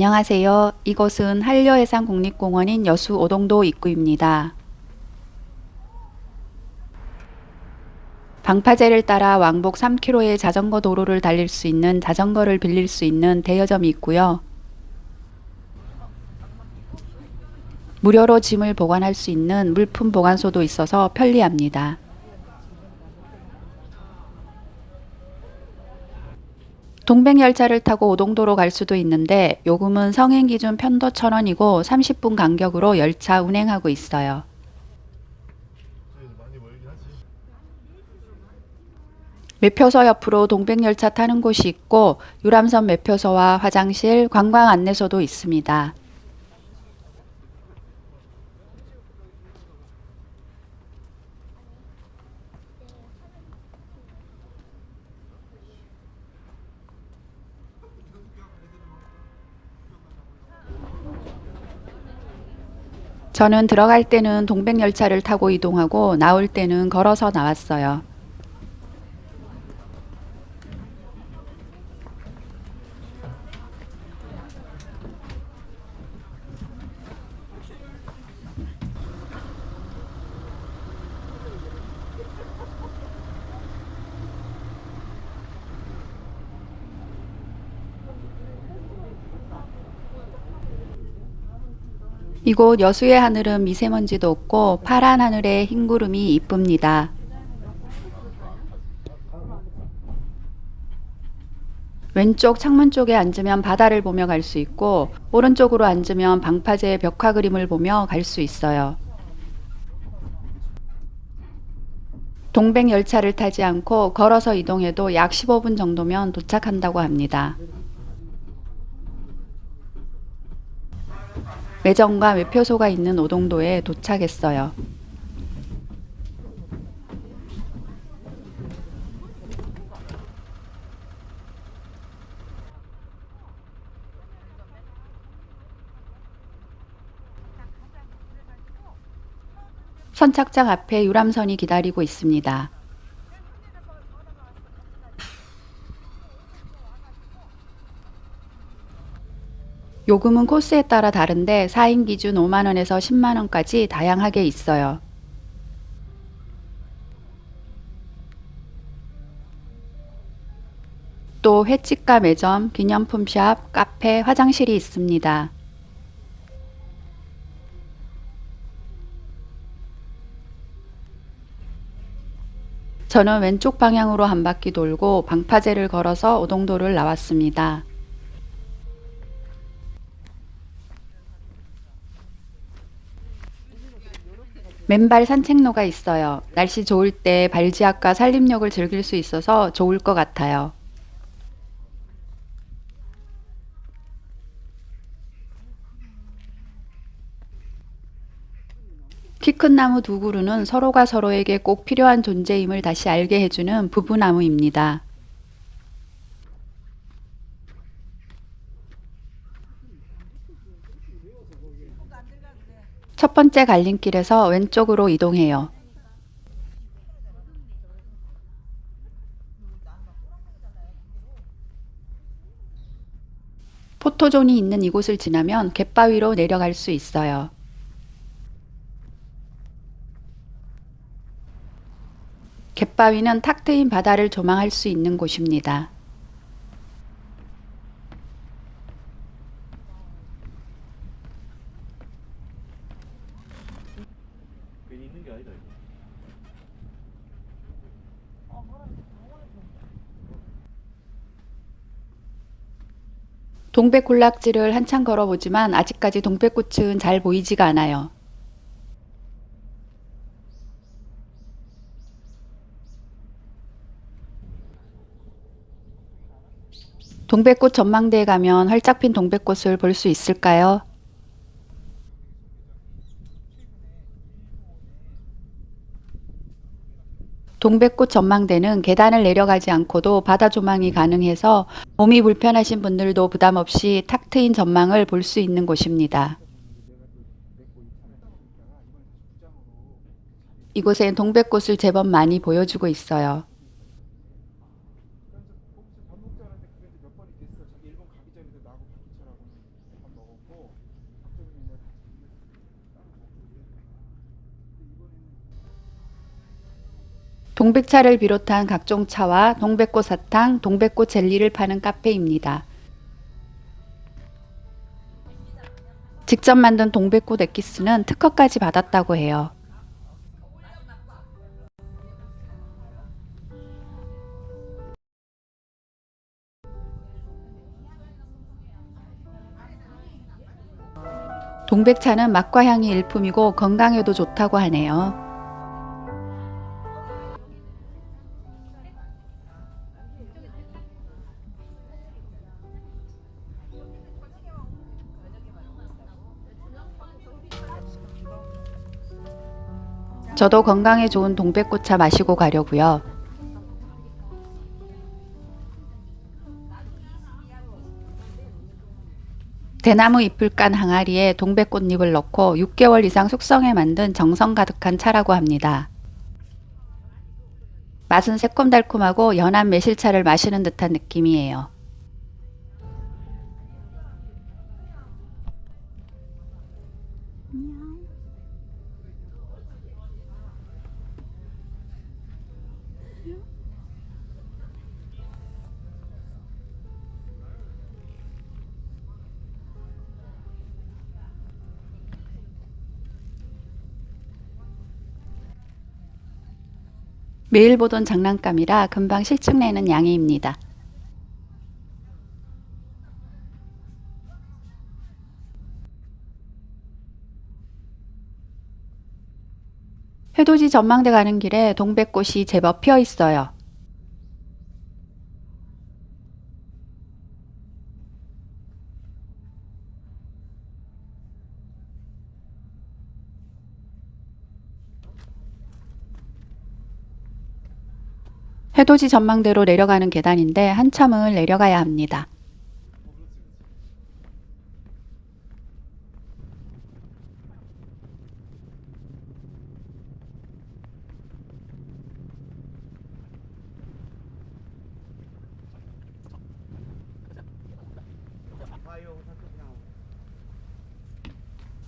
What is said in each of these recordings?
안녕하세요. 이곳은 한려해상 국립공원인 여수 오동도 입구입니다. 방파제를 따라 왕복 3km의 자전거 도로를 달릴 수 있는 자전거를 빌릴 수 있는 대여점이 있고요. 무료로 짐을 보관할 수 있는 물품 보관소도 있어서 편리합니다. 동백열차를 타고 오동도로 갈 수도 있는데 요금은 성행 기준 편도 1,000원이고 30분 간격으로 열차 운행하고 있어요. 매표소 옆으로 동백열차 타는 곳이 있고 유람선 매표소와 화장실, 관광 안내소도 있습니다. 저는 들어갈 때는 동백열차를 타고 이동하고 나올 때는 걸어서 나왔어요. 이곳 여수의 하늘은 미세먼지도 없고 파란 하늘에 흰 구름이 이쁩니다. 왼쪽 창문 쪽에 앉으면 바다를 보며 갈 수 있고 오른쪽으로 앉으면 방파제 벽화 그림을 보며 갈 수 있어요. 동백 열차를 타지 않고 걸어서 이동해도 약 15분 정도면 도착한다고 합니다. 매점과 매표소가 있는 오동도에 도착했어요. 선착장 앞에 유람선이 기다리고 있습니다. 요금은 코스에 따라 다른데 4인 기준 5만원에서 10만원까지 다양하게 있어요. 또 횟집과 매점, 기념품샵, 카페, 화장실이 있습니다. 저는 왼쪽 방향으로 한 바퀴 돌고 방파제를 걸어서 오동도를 나왔습니다. 맨발 산책로가 있어요. 날씨 좋을 때 발지압과 산림욕을 즐길 수 있어서 좋을 것 같아요. 키 큰 나무 두 그루는 서로가 서로에게 꼭 필요한 존재임을 다시 알게 해주는 부부나무입니다. 첫 번째 갈림길에서 왼쪽으로 이동해요. 포토존이 있는 이곳을 지나면 갯바위로 내려갈 수 있어요. 갯바위는 탁 트인 바다를 조망할 수 있는 곳입니다. 괜히 있는 게 아니다 이거. 동백 군락지를 한참 걸어보지만 아직까지 동백꽃은 잘 보이지가 않아요. 동백꽃 전망대에 가면 활짝 핀 동백꽃을 볼 수 있을까요? 동백꽃 전망대는 계단을 내려가지 않고도 바다 조망이 가능해서 몸이 불편하신 분들도 부담 없이 탁 트인 전망을 볼 수 있는 곳입니다. 이곳엔 동백꽃을 제법 많이 보여주고 있어요. 밥 먹자 하는데 그게 이제 몇 번이 됐어. 자기 일본 가기 전에도 나하고 바퀴 차라고. 동백차를 비롯한 각종 차와 동백꽃 사탕, 동백꽃 젤리를 파는 카페입니다. 직접 만든 동백꽃 엑기스는 특허까지 받았다고 해요. 동백차는 맛과 향이 일품이고 건강에도 좋다고 하네요. 저도 건강에 좋은 동백꽃차 마시고 가려고요. 대나무 잎을 깐 항아리에 동백꽃잎을 넣고 6개월 이상 숙성해 만든 정성 가득한 차라고 합니다. 맛은 새콤달콤하고 연한 매실차를 마시는 듯한 느낌이에요. 매일 보던 장난감이라 금방 실증내는 양이입니다. 회도지 전망대 가는 길에 동백꽃이 제법 피어 있어요. 회도지 전망대로 내려가는 계단인데 한참을 내려가야 합니다.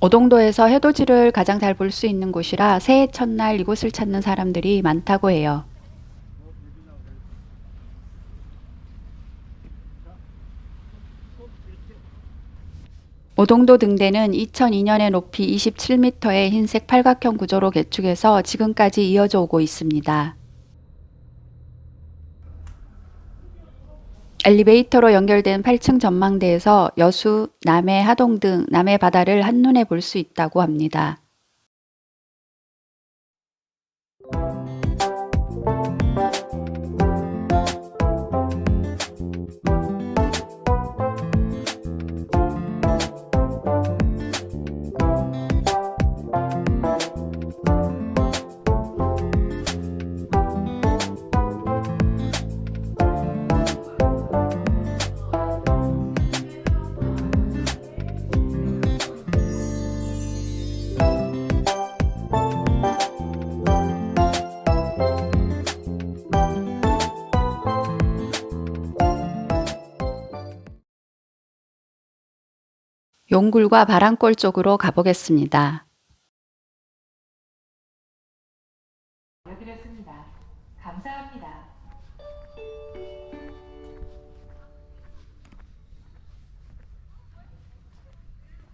오동도에서 해돋이를 가장 잘 볼 수 있는 곳이라 새해 첫날 이곳을 찾는 사람들이 많다고 해요. 오동도 등대는 2002년에 높이 27m의 흰색 팔각형 구조로 개축해서 지금까지 이어져 오고 있습니다. 엘리베이터로 연결된 8층 전망대에서 여수, 남해, 하동 등 남해 바다를 한눈에 볼 수 있다고 합니다. 용굴과 바람골 쪽으로 가보겠습니다. 알려드렸습니다. 감사합니다.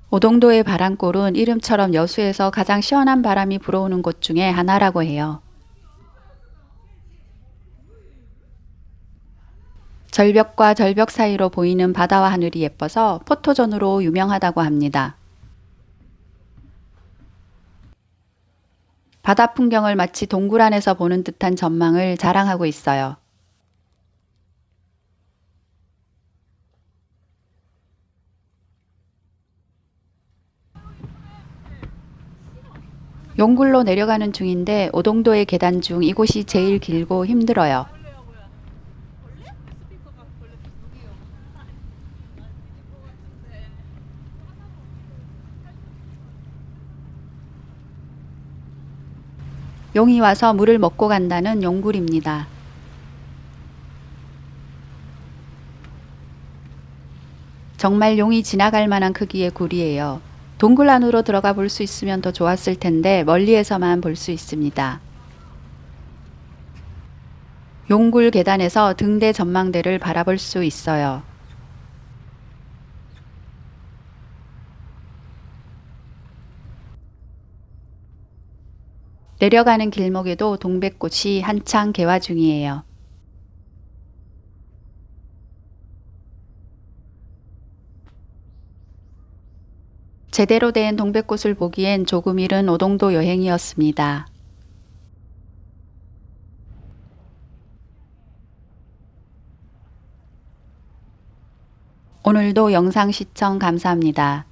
오동도의 바람골은 이름처럼 여수에서 가장 시원한 바람이 불어오는 곳 중에 하나라고 해요. 절벽과 절벽 사이로 보이는 바다와 하늘이 예뻐서 포토존으로 유명하다고 합니다. 바다 풍경을 마치 동굴 안에서 보는 듯한 전망을 자랑하고 있어요. 용굴로 내려가는 중인데 오동도의 계단 중 이곳이 제일 길고 힘들어요. 용이 와서 물을 먹고 간다는 용굴입니다. 정말 용이 지나갈 만한 크기의 굴이에요. 동굴 안으로 들어가 볼 수 있으면 더 좋았을 텐데 멀리에서만 볼 수 있습니다. 용굴 계단에서 등대 전망대를 바라볼 수 있어요. 내려가는 길목에도 동백꽃이 한창 개화 중이에요. 제대로 된 동백꽃을 보기엔 조금 이른 오동도 여행이었습니다. 오늘도 영상 시청 감사합니다.